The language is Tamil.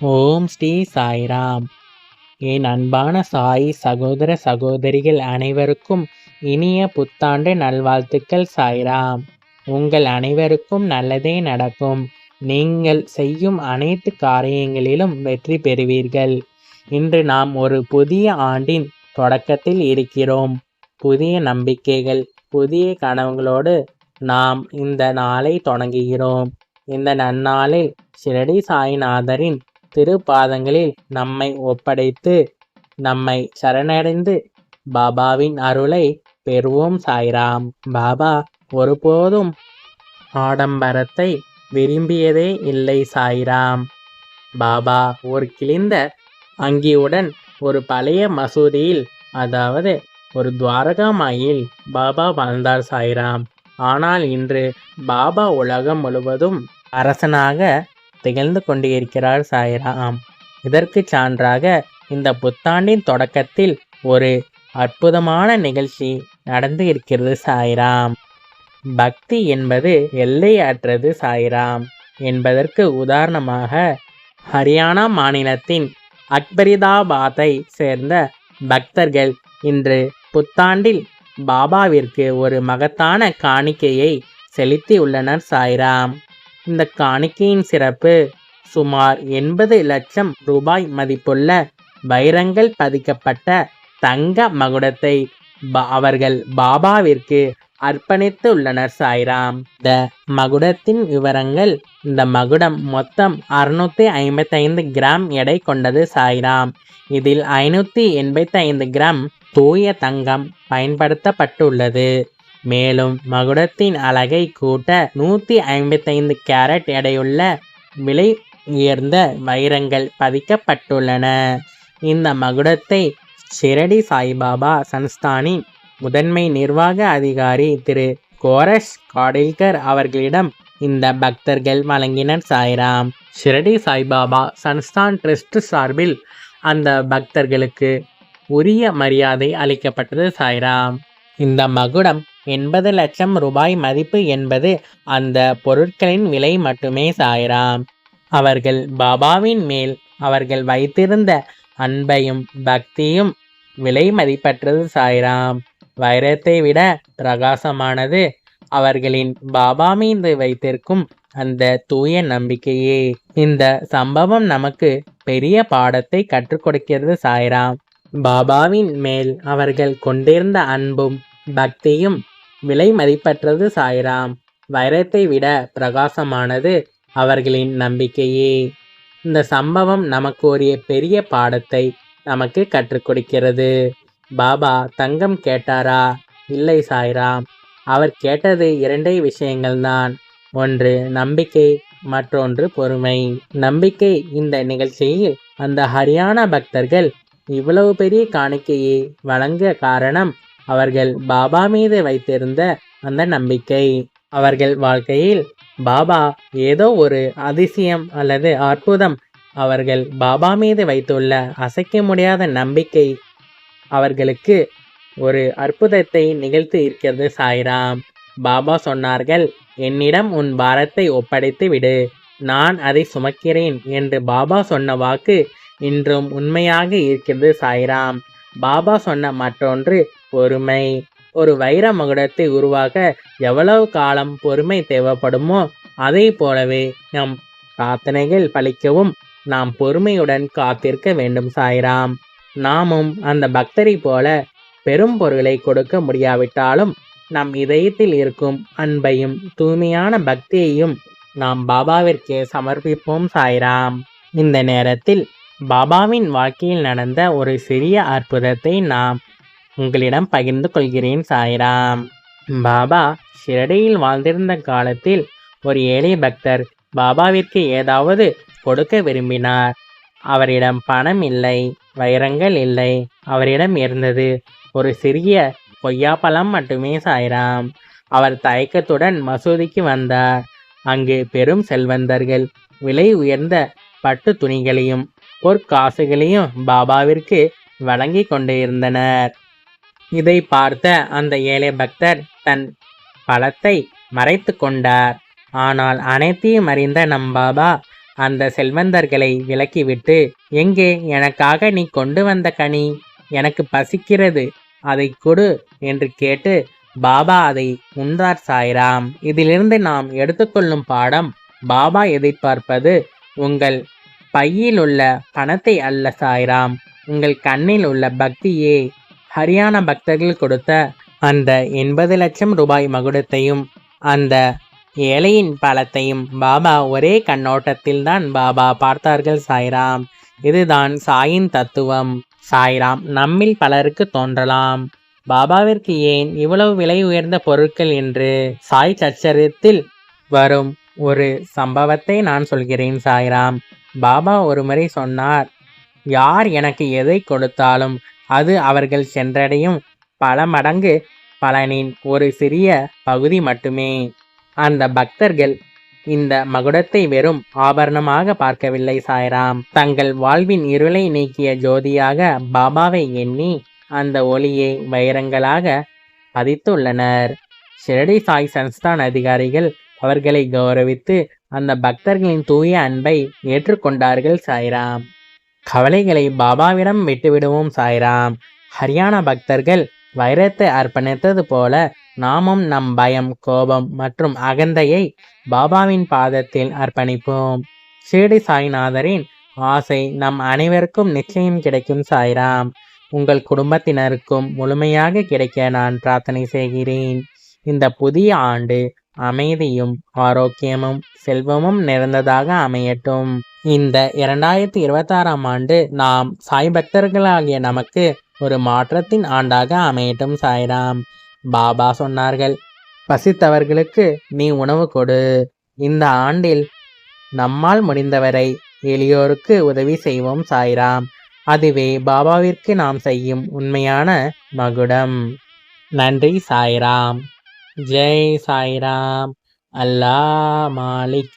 ஓம் ஸ்ரீ சாய்ராம். என் அன்பான சாய் சகோதர சகோதரிகள் அனைவருக்கும் இனிய புத்தாண்டு நல்வாழ்த்துக்கள் சாய்ராம். உங்கள் அனைவருக்கும் நல்லதே நடக்கும். நீங்கள் செய்யும் அனைத்து காரியங்களிலும் வெற்றி பெறுவீர்கள். இன்று நாம் ஒரு புதிய ஆண்டின் தொடக்கத்தில் இருக்கிறோம். புதிய நம்பிக்கைகள் புதிய கனவுகளோடு நாம் இந்த நாளை தொடங்குகிறோம். இந்த நன்னாளில் ஷிரடி சாய்நாதரின் திருப்பாதங்களில் நம்மை ஒப்படைத்து நம்மை சரணடைந்து பாபாவின் அருளை பெறுவோம் சாய்ராம். பாபா ஒருபோதும் ஆடம்பரத்தை விரும்பியதே இல்லை சாய்ராம். பாபா ஒரு கிழிந்த அங்கியுடன் ஒரு பழைய மசூதியில் அதாவது ஒரு துவாரகாமாயில் பாபா வாழ்ந்தார் சாய்ராம். ஆனால் இன்று பாபா உலகம் முழுவதும் அரசனாக திகழ்ந்து கொண்டிருக்கிறார் சாய்ராம். இதற்கு சான்றாக இந்த புத்தாண்டின் தொடக்கத்தில் ஒரு அற்புதமான நிகழ்ச்சி நடந்து இருக்கிறது சாய்ராம். பக்தி என்பது எல்லையற்றது சாய்ராம் என்பதற்கு உதாரணமாக ஹரியானா மாநிலத்தின் அக்பரிதாபாத்தை சேர்ந்த பக்தர்கள் இன்று புத்தாண்டில் பாபாவிற்கு ஒரு மகத்தான காணிக்கையை செலுத்தி உள்ளனர் சாய்ராம். இந்த காணிக்கையின் சிறப்பு சுமார் எண்பது லட்சம் ரூபாய் மதிப்புள்ள வைரங்கள் பதிக்கப்பட்ட தங்க மகுடத்தை அவர்கள் பாபாவிற்கு அர்ப்பணித்து உள்ளனர் சாய்ராம். இந்த மகுடத்தின் விவரங்கள் இந்த மகுடம் மொத்தம் அறுநூத்தி ஐம்பத்தி ஐந்து கிராம் எடை கொண்டது சாய்ராம். இதில் ஐநூத்தி எண்பத்தி ஐந்து கிராம் தூய தங்கம் பயன்படுத்தப்பட்டுள்ளது. மேலும் மகுடத்தின் அழகை கூட்ட நூற்றி ஐம்பத்தைந்து கேரட் எடையுள்ள விலை உயர்ந்த வைரங்கள் பதிக்கப்பட்டுள்ளன. இந்த மகுடத்தை ஷிரடி சாய்பாபா சன்ஸ்தானின் முதன்மை நிர்வாக அதிகாரி திரு கோரஷ் காடில்கர் அவர்களிடம் இந்த பக்தர்கள் வழங்கினர் சாய்ராம். ஷிரடி சாய்பாபா சன்ஸ்தான் ட்ரஸ்ட் சார்பில் அந்த பக்தர்களுக்கு உரிய மரியாதை அளிக்கப்பட்டது சாய்ராம். இந்த மகுடம் எண்பது லட்சம் ரூபாய் மதிப்பு என்பது அந்த பொருட்களின் விலை மட்டுமே சாய்ராம். அவர்கள் பாபாவின் மேல் அவர்கள் வைத்திருந்த அன்பையும் பக்தியும் விலை மதிப்பற்றது சாய்ராம். வைரத்தை விட பிரகாசமானது அவர்களின் பாபா மீது வைத்திருக்கும் அந்த தூய நம்பிக்கையே. இந்த சம்பவம் நமக்கு பெரிய பாடத்தை கற்றுக் கொடுக்கிறது சாய்ராம். பாபாவின் மேல் அவர்கள் கொண்டிருந்த அன்பும் பக்தியும் விலை மதிப்பற்றது சாய்ராம். வைரத்தை விட பிரகாசமானது அவர்களின் நம்பிக்கையே. இந்த சம்பவம் நமக்கு ஒரு பெரிய பாடத்தை நமக்கு கற்றுக் கொடுக்கிறது. பாபா தங்கம் கேட்டாரா? இல்லை சாய்ராம். அவர் கேட்டது இரண்டே விஷயங்கள்தான். ஒன்று நம்பிக்கை மற்றொன்று பொறுமை. நம்பிக்கை இந்த நிகழ்ச்சியில் அந்த ஹரியானா பக்தர்கள் இவ்வளவு பெரிய காணிக்கையை வழங்க காரணம் அவர்கள் பாபா மீது வைத்திருந்த அந்த நம்பிக்கை. அவர்கள் வாழ்க்கையில் பாபா ஏதோ ஒரு அதிசயம் அல்லது அற்புதம் அவர்கள் பாபா மீது வைத்துள்ள அசைக்க முடியாத நம்பிக்கை. அவர்களுக்கு ஒரு அற்புதத்தை நிகழ்த்தி இருக்கிறது சாய்ராம். பாபா சொன்னார்கள் என்னிடம் உன் பாரத்தை ஒப்படைத்து விடு. நான் அதை சுமக்கிறேன் என்று பாபா சொன்ன வாக்கு இன்றும் உண்மையாக இருக்கிறது சாய்ராம். பாபா சொன்ன மற்றொன்று பொறுமை. ஒரு வைர மகுடத்தை உருவாக்க எவ்வளவு காலம் பொறுமை தேவைப்படுமோ அதை போலவே நம் பிரார்த்தனைகள் பழிக்கவும் நாம் பொறுமையுடன் காத்திருக்க வேண்டும் சாய்ராம். நாமும் அந்த பக்தரை போல பெரும் பொருளை கொடுக்க முடியாவிட்டாலும் நம் இதயத்தில் இருக்கும் அன்பையும் தூய்மையான பக்தியையும் நாம் பாபாவிற்கே சமர்ப்பிப்போம் சாய்ராம். இந்த நேரத்தில் பாபாவின் வாழ்க்கையில் நடந்த ஒரு சிறிய அற்புதத்தை நாம் உங்களிடம் பகிர்ந்து கொள்கிறேன் சாய்ராம். பாபா ஷிரடியில் வாழ்ந்திருந்த காலத்தில் ஒரு ஏழை பக்தர் பாபாவிற்கு ஏதாவது கொடுக்க விரும்பினார். அவரிடம் பணம் இல்லை வைரங்கள் இல்லை அவரிடம் இருந்தது ஒரு சிறிய கொய்யாப்பழம் மட்டுமே சாய்ராம். அவர் தயக்கத்துடன் மசூதிக்கு வந்தார். அங்கு பெரும் செல்வந்தர்கள் விலை உயர்ந்த பட்டு துணிகளையும் பொற்காசுகளையும் பாபாவிற்கு வழங்கி கொண்டிருந்தனர். இதை பார்த்த அந்த ஏழை பக்தர் தன் பழத்தை மறைத்து கொண்டார். ஆனால் அனைத்தையும் அறிந்த நம் பாபா அந்த செல்வந்தர்களை விலக்கிவிட்டு எங்கே எனக்காக நீ கொண்டு வந்த கனி? எனக்கு பசிக்கிறது. அதை கொடு என்று கேட்டு பாபா அதை உண்டார் சாய்ராம். இதிலிருந்து நாம் எடுத்துக்கொள்ளும் பாடம் பாபா எதிர்பார்ப்பது உங்கள் பையில் உள்ள பணத்தை அல்ல சாய்ராம். உங்கள் கண்ணில் உள்ள பக்தியே. ஹரியானா பக்தர்கள் கொடுத்த அந்த எண்பது லட்சம் ரூபாய் மகுடத்தையும் அந்த ஏழையின் பழத்தையும் பாபா ஒரே கண்ணோட்டத்தில் தான் பாபா பார்த்தார்கள் சாய்ராம். இதுதான் சாயின் தத்துவம். சாய்ராம் நம்மில் பலருக்கு தோன்றலாம். பாபாவிற்கு ஏன் இவ்வளவு விலை உயர்ந்த பொருட்கள் என்று சாய் சச்சரித்தில் வரும் ஒரு சம்பவத்தை நான் சொல்கிறேன் சாய்ராம். பாபா ஒருமுறை சொன்னார் யார் எனக்கு எதை கொடுத்தாலும் அது அவர்கள் சென்றடையும் பல மடங்கு பலனின் ஒரு சிறிய பகுதி மட்டுமே. அந்த பக்தர்கள் இந்த மகுடத்தை வெறும் ஆபரணமாக பார்க்கவில்லை சாய்ராம். தங்கள் வாழ்வின் இருளை நீக்கிய ஜோதியாக பாபாவை எண்ணி அந்த ஒளியை வைரங்களாக பதித்துள்ளனர். ஷிரடி சாய் சன்ஸ்தான் அதிகாரிகள் அவர்களை கௌரவித்து அந்த பக்தர்களின் தூய அன்பை ஏற்றுக்கொண்டார்கள் சாய்ராம். கவலைகளை பாபாவிடம் விட்டுவிடுவோம் சாய்ராம். ஹரியானா பக்தர்கள் வைரத்தை அர்ப்பணித்தது போல நாமும் நம் பயம் கோபம் மற்றும் அகந்தையை பாபாவின் பாதத்தில் அர்ப்பணிப்போம். ஷீரடி சாய்நாதரின் ஆசை நம் அனைவருக்கும் நிச்சயம் கிடைக்கும் சாய்ராம். உங்கள் குடும்பத்தினருக்கும் முழுமையாக கிடைக்க நான் பிரார்த்தனை செய்கிறேன். இந்த புதிய ஆண்டு அமைதியும் ஆரோக்கியமும் செல்வமும் நிறைந்ததாக அமையட்டும். இந்த இரண்டாயிரத்தி இருபத்தாறாம் ஆண்டு நாம் சாய் பக்தர்களாகிய நமக்கு ஒரு மாற்றத்தின் ஆண்டாக அமையட்டும் சாய்ராம். பாபா சொன்னார்கள் பசித்தவர்களுக்கு நீ உணவு கொடு. இந்த ஆண்டில் நம்மால் முடிந்தவரை எளியோருக்கு உதவி செய்வோம் சாய்ராம். அதுவே பாபாவிற்கு நாம் செய்யும் உண்மையான மகுடம். நன்றி சாய்ராம். ஜெய் சாய்ராம். அல்லா மாலிக்.